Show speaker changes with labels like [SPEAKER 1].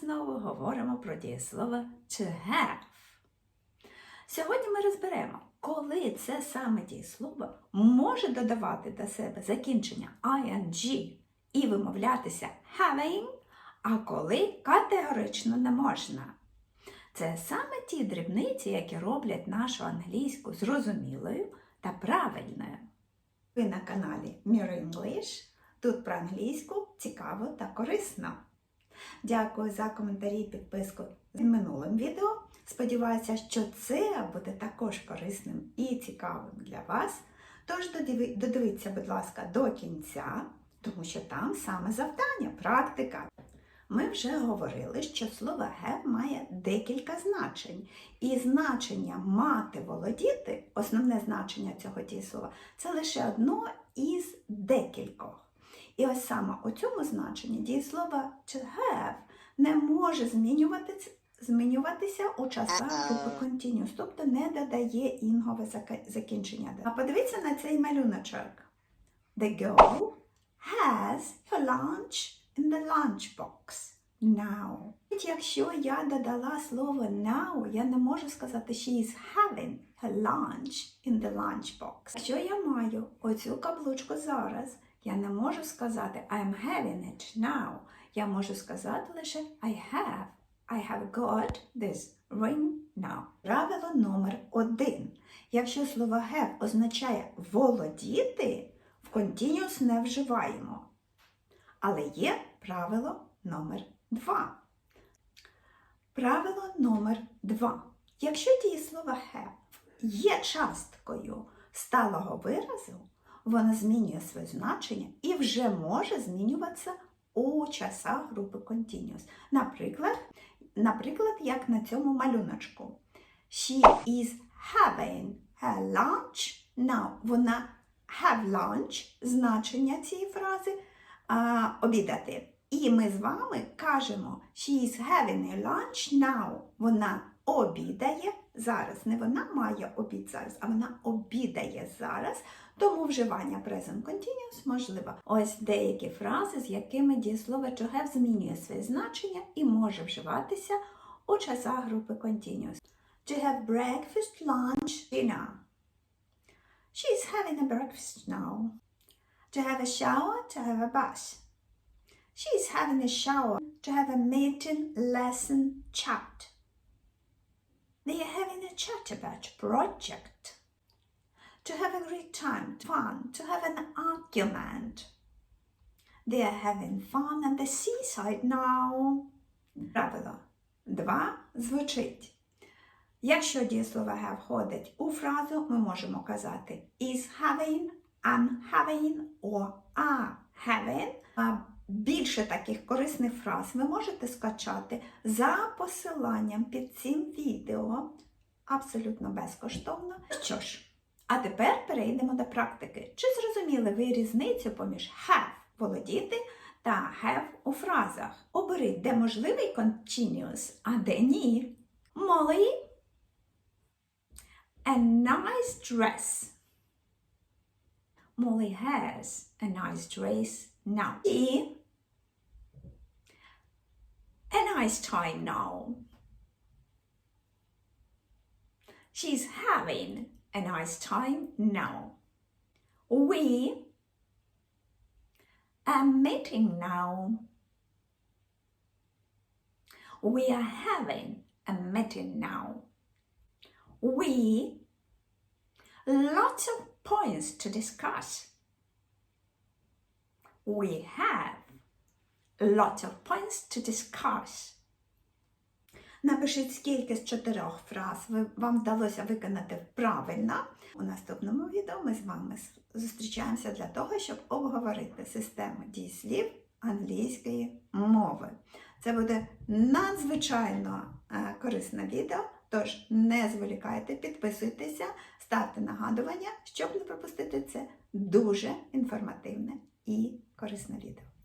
[SPEAKER 1] знову говоримо про дієслово to have. Сьогодні ми розберемо, коли це саме дієслово може додавати до себе закінчення ing і вимовлятися having, а коли категорично не можна. Це саме ті дрібниці, які роблять нашу англійську зрозумілою та правильною. Ви на каналі Mirror English. Тут про англійську цікаво та корисно. Дякую за коментарі і підписку з минулим відео. Сподіваюся, що це буде також корисним і цікавим для вас. Тож додивіться, будь ласка, до кінця, тому що там саме завдання, практика. Ми вже говорили, що слово have має декілька значень. І значення мати володіти, основне значення цього дієслова, це лише одно із декількох. І ось саме у цьому значенні дієслово to have не може змінюватися, змінюватися у часах групи continuous, тобто не додає інгове закінчення. А подивіться на цей малюночок. The girl has her lunch in the lunchbox now. Якщо я додала слово now, я не можу сказати she is having her lunch in the lunchbox. Якщо я маю оцю каблучку зараз, я не можу сказати I'm having it now. Я можу сказати лише I have. I have got this ring now. Правило номер один. Якщо слово have означає володіти, в continuous не вживаємо. Але є правило номер два. Правило номер два. Якщо дієслово have є часткою сталого виразу, воно змінює своє значення і вже може змінюватися у часах групи continuous. Наприклад, наприклад, як на цьому малюночку. She is having her lunch now. Вона have lunch, значення цієї фрази а, обідати. І ми з вами кажемо she is having a lunch now. Вона обідає зараз. Не вона має обід зараз, а вона обідає зараз. Тому вживання present continuous можливо. Ось деякі фрази, з якими дієслово to have змінює своє значення і може вживатися у часах групи continuous. To have breakfast, lunch, dinner. She's having a breakfast now. To have a shower, to have a bath. She's having a shower, to have a meeting, lesson, chat. They are having a chat about project. To have a great time, fun, to have an argument. They are having fun at the seaside now. Правило 2 звучить. Якщо дієслово have входить у фразу, ми можемо казати is having, am having or are having. Більше таких корисних фраз ви можете скачати за посиланням під цим відео абсолютно безкоштовно. Що ж, а тепер перейдемо до практики. Чи зрозуміли ви різницю поміж have володіти та have у фразах? Оберіть, де можливий continuous, а де ні. Молі a nice dress. Molly has a nice dress now. She a nice time now. She's having a nice time now. We are meeting now. We are having a meeting now. We lots of points to discuss. We have lots of points to discuss. Напишіть, скільки з чотирьох фраз вам вдалося виконати правильно. У наступному відео ми з вами зустрічаємося для того, щоб обговорити систему дієслів англійської мови. Це буде надзвичайно е, корисне відео, тож не зволікайте, підписуйтеся, ставте нагадування, щоб не пропустити це дуже інформативне і корисне відео.